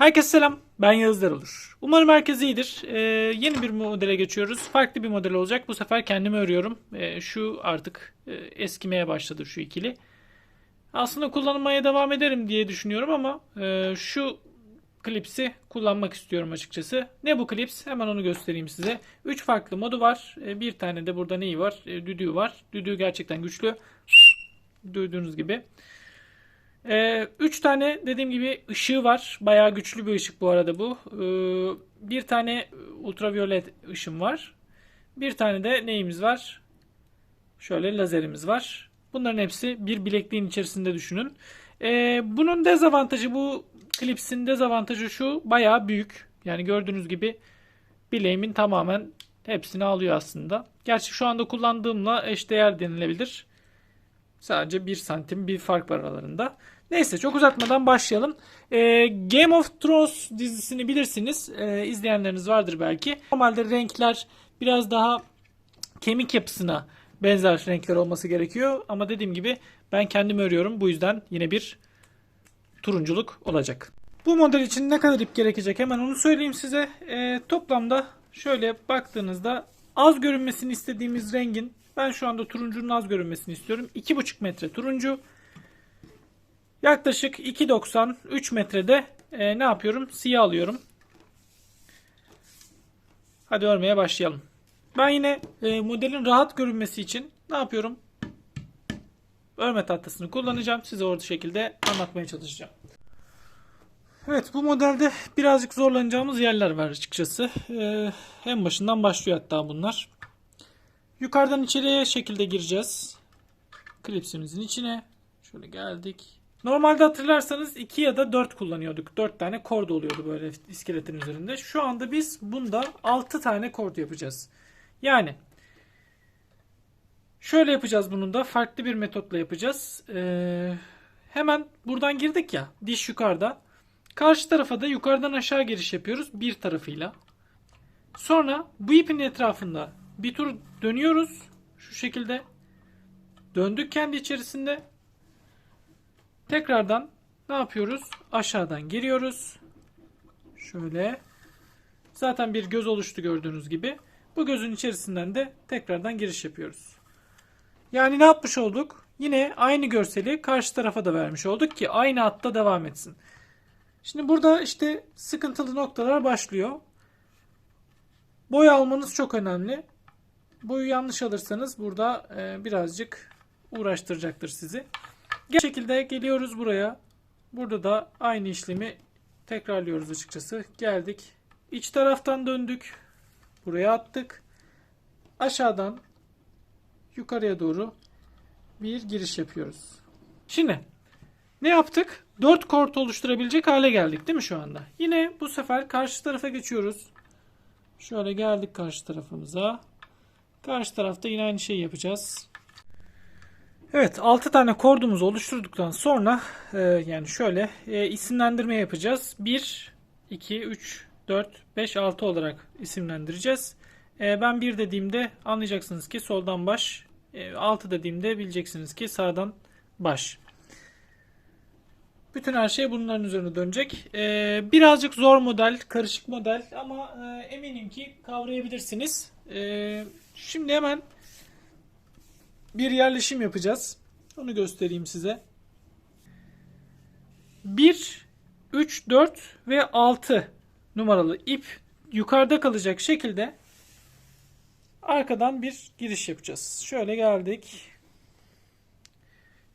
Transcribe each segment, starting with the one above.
Herkese selam. Ben Yağız olur. Umarım herkes iyidir. Ee, yeni bir modele geçiyoruz. Farklı bir model olacak. Bu sefer kendimi örüyorum. Ee, şu artık e, eskimeye başladı şu ikili. Aslında kullanmaya devam ederim diye düşünüyorum ama e, şu klipsi kullanmak istiyorum açıkçası. Ne bu klips? Hemen onu göstereyim size. 3 farklı modu var. E, bir tane de burada neyi var? E, düdüğü var. Düdüğü gerçekten güçlü. Duyduğunuz gibi. Ee, üç tane dediğim gibi ışığı var. Bayağı güçlü bir ışık bu arada bu. Ee, bir tane ultraviyole ışın var. Bir tane de neyimiz var? Şöyle lazerimiz var. Bunların hepsi bir bilekliğin içerisinde düşünün. Ee, bunun dezavantajı bu klipsin dezavantajı şu. Bayağı büyük. Yani gördüğünüz gibi bileğimin tamamen hepsini alıyor aslında. Gerçi şu anda kullandığımla eşdeğer denilebilir. Sadece 1 santim bir fark var aralarında. Neyse çok uzatmadan başlayalım. Ee, Game of Thrones dizisini bilirsiniz. Ee, izleyenleriniz vardır belki. Normalde renkler biraz daha kemik yapısına benzer renkler olması gerekiyor. Ama dediğim gibi ben kendim örüyorum. Bu yüzden yine bir turunculuk olacak. Bu model için ne kadar ip gerekecek hemen onu söyleyeyim size. Ee, toplamda şöyle baktığınızda az görünmesini istediğimiz rengin ben şu anda turuncunun az görünmesini istiyorum. 2,5 metre turuncu. Yaklaşık 2.90 3 metrede e, ne yapıyorum? Siyah alıyorum. Hadi örmeye başlayalım. Ben yine e, modelin rahat görünmesi için ne yapıyorum? Örme tahtasını kullanacağım. Size orada şekilde anlatmaya çalışacağım. Evet bu modelde birazcık zorlanacağımız yerler var açıkçası. Ee, en başından başlıyor hatta bunlar. Yukarıdan içeriye şekilde gireceğiz. Klipsimizin içine. Şöyle geldik. Normalde hatırlarsanız 2 ya da 4 kullanıyorduk. 4 tane kord oluyordu böyle iskeletin üzerinde. Şu anda biz bunda 6 tane kord yapacağız. Yani şöyle yapacağız bunu da. Farklı bir metotla yapacağız. Ee, hemen buradan girdik ya. Diş yukarıda. Karşı tarafa da yukarıdan aşağı giriş yapıyoruz. Bir tarafıyla. Sonra bu ipin etrafında bir tur dönüyoruz. Şu şekilde. Döndük kendi içerisinde. Tekrardan ne yapıyoruz? Aşağıdan giriyoruz. Şöyle. Zaten bir göz oluştu gördüğünüz gibi. Bu gözün içerisinden de tekrardan giriş yapıyoruz. Yani ne yapmış olduk? Yine aynı görseli karşı tarafa da vermiş olduk ki aynı hatta devam etsin. Şimdi burada işte sıkıntılı noktalar başlıyor. Boy almanız çok önemli. Boyu yanlış alırsanız burada e, birazcık uğraştıracaktır sizi. Bu şekilde geliyoruz buraya. Burada da aynı işlemi tekrarlıyoruz açıkçası. Geldik. İç taraftan döndük. Buraya attık. Aşağıdan yukarıya doğru bir giriş yapıyoruz. Şimdi ne yaptık? 4 kort oluşturabilecek hale geldik değil mi şu anda? Yine bu sefer karşı tarafa geçiyoruz. Şöyle geldik karşı tarafımıza. Karşı tarafta yine aynı şeyi yapacağız. Evet 6 tane kordumuzu oluşturduktan sonra e, yani şöyle e, isimlendirme yapacağız. 1, 2, 3, 4, 5, 6 olarak isimlendireceğiz. E, ben 1 dediğimde anlayacaksınız ki soldan baş. E, 6 dediğimde bileceksiniz ki sağdan baş. Bütün her şey bunların üzerine dönecek. Ee, birazcık zor model, karışık model ama e, eminim ki kavrayabilirsiniz. Ee, şimdi hemen bir yerleşim yapacağız. Onu göstereyim size. 1, 3, 4 ve 6 numaralı ip yukarıda kalacak şekilde arkadan bir giriş yapacağız. Şöyle geldik.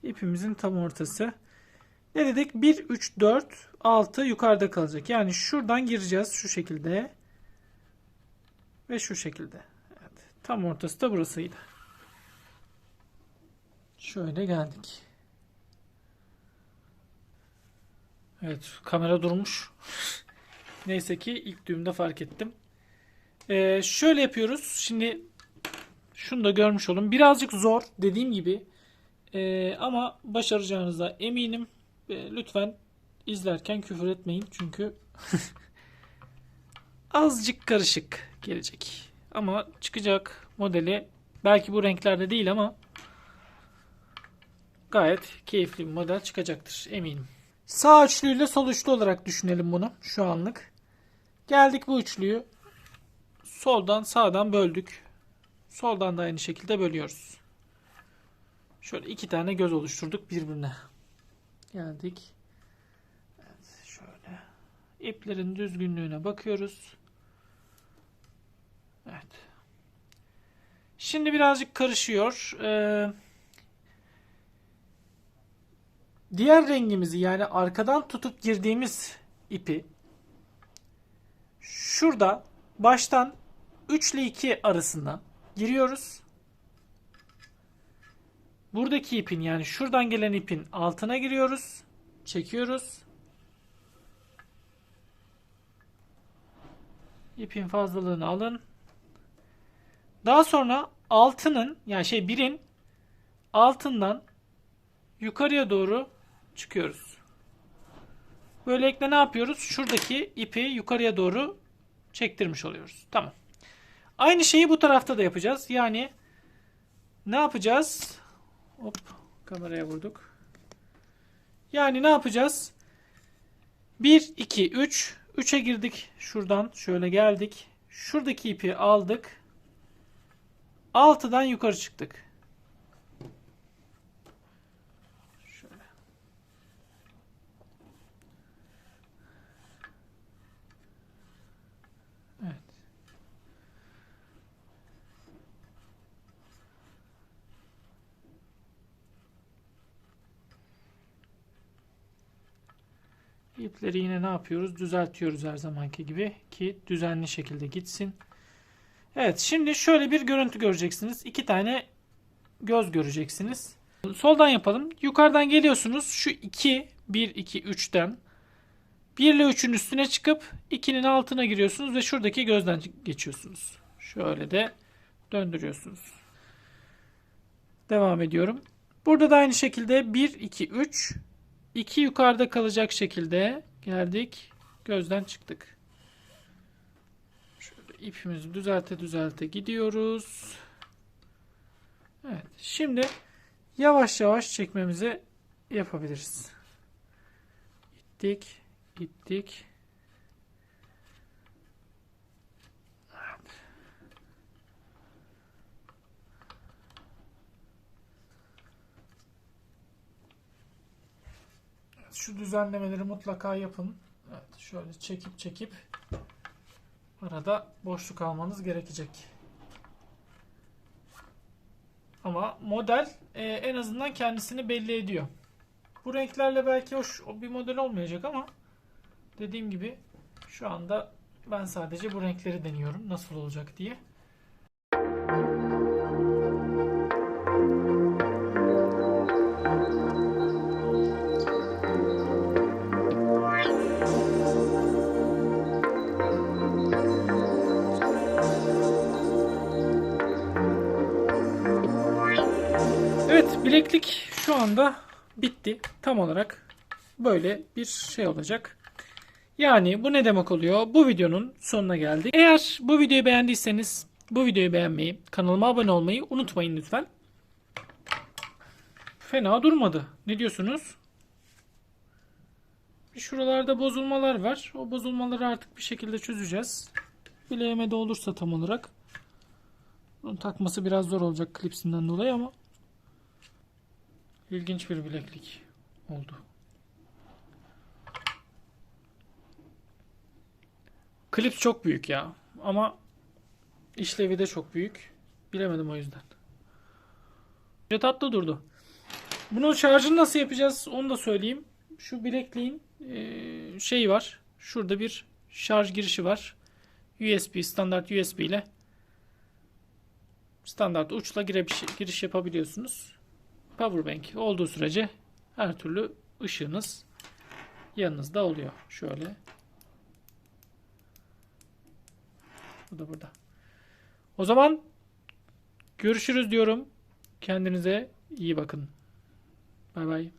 İpimizin tam ortası. Ne dedik? 1, 3, 4, 6 yukarıda kalacak. Yani şuradan gireceğiz şu şekilde. Ve şu şekilde. Tam ortası da burasıydı. Şöyle geldik. Evet kamera durmuş. Neyse ki ilk düğümde fark ettim. Ee, şöyle yapıyoruz. Şimdi şunu da görmüş olun. Birazcık zor dediğim gibi. Ee, ama başaracağınıza eminim. E, lütfen izlerken küfür etmeyin çünkü azıcık karışık gelecek. Ama çıkacak modeli belki bu renklerde değil ama gayet keyifli bir model çıkacaktır eminim. Sağ üçlüyle sol üçlü olarak düşünelim bunu şu anlık. Geldik bu üçlüyü soldan sağdan böldük. Soldan da aynı şekilde bölüyoruz. Şöyle iki tane göz oluşturduk birbirine. Geldik. Evet, şöyle. İplerin düzgünlüğüne bakıyoruz. Evet. Şimdi birazcık karışıyor. Ee, diğer rengimizi yani arkadan tutup girdiğimiz ipi şurada baştan 3 ile 2 arasında giriyoruz. Buradaki ipin yani şuradan gelen ipin altına giriyoruz. Çekiyoruz. İpin fazlalığını alın. Daha sonra altının yani şey birin altından yukarıya doğru çıkıyoruz. Böylelikle ne yapıyoruz? Şuradaki ipi yukarıya doğru çektirmiş oluyoruz. Tamam. Aynı şeyi bu tarafta da yapacağız. Yani ne yapacağız? Hop kameraya vurduk. Yani ne yapacağız? 1, 2, 3. 3'e girdik. Şuradan şöyle geldik. Şuradaki ipi aldık. 6'dan yukarı çıktık. İpleri yine ne yapıyoruz? Düzeltiyoruz her zamanki gibi ki düzenli şekilde gitsin. Evet şimdi şöyle bir görüntü göreceksiniz. İki tane göz göreceksiniz. Soldan yapalım. Yukarıdan geliyorsunuz. Şu 2, 1, 2, 3'ten 1 ile 3'ün üstüne çıkıp 2'nin altına giriyorsunuz ve şuradaki gözden geçiyorsunuz. Şöyle de döndürüyorsunuz. Devam ediyorum. Burada da aynı şekilde 1, 2, 3 2 yukarıda kalacak şekilde geldik. Gözden çıktık. İpimizi düzelte düzelte gidiyoruz. Evet. Şimdi yavaş yavaş çekmemizi yapabiliriz. Gittik. Gittik. Şu düzenlemeleri mutlaka yapın. Evet, şöyle çekip çekip arada boşluk almanız gerekecek. Ama model e, en azından kendisini belli ediyor. Bu renklerle belki hoş bir model olmayacak ama dediğim gibi şu anda ben sadece bu renkleri deniyorum nasıl olacak diye. Bileklik şu anda bitti. Tam olarak böyle bir şey olacak. Yani bu ne demek oluyor? Bu videonun sonuna geldik. Eğer bu videoyu beğendiyseniz bu videoyu beğenmeyi, kanalıma abone olmayı unutmayın lütfen. Fena durmadı. Ne diyorsunuz? Şuralarda bozulmalar var. O bozulmaları artık bir şekilde çözeceğiz. Bileğime de olursa tam olarak. Bunun takması biraz zor olacak klipsinden dolayı ama İlginç bir bileklik oldu. Klips çok büyük ya. Ama işlevi de çok büyük. Bilemedim o yüzden. Ve tatlı durdu. Bunun şarjını nasıl yapacağız onu da söyleyeyim. Şu bilekliğin e, şeyi var. Şurada bir şarj girişi var. USB standart USB ile standart uçla giriş yapabiliyorsunuz. Powerbank olduğu sürece her türlü ışığınız yanınızda oluyor. Şöyle. Bu da burada. O zaman görüşürüz diyorum. Kendinize iyi bakın. Bay bay.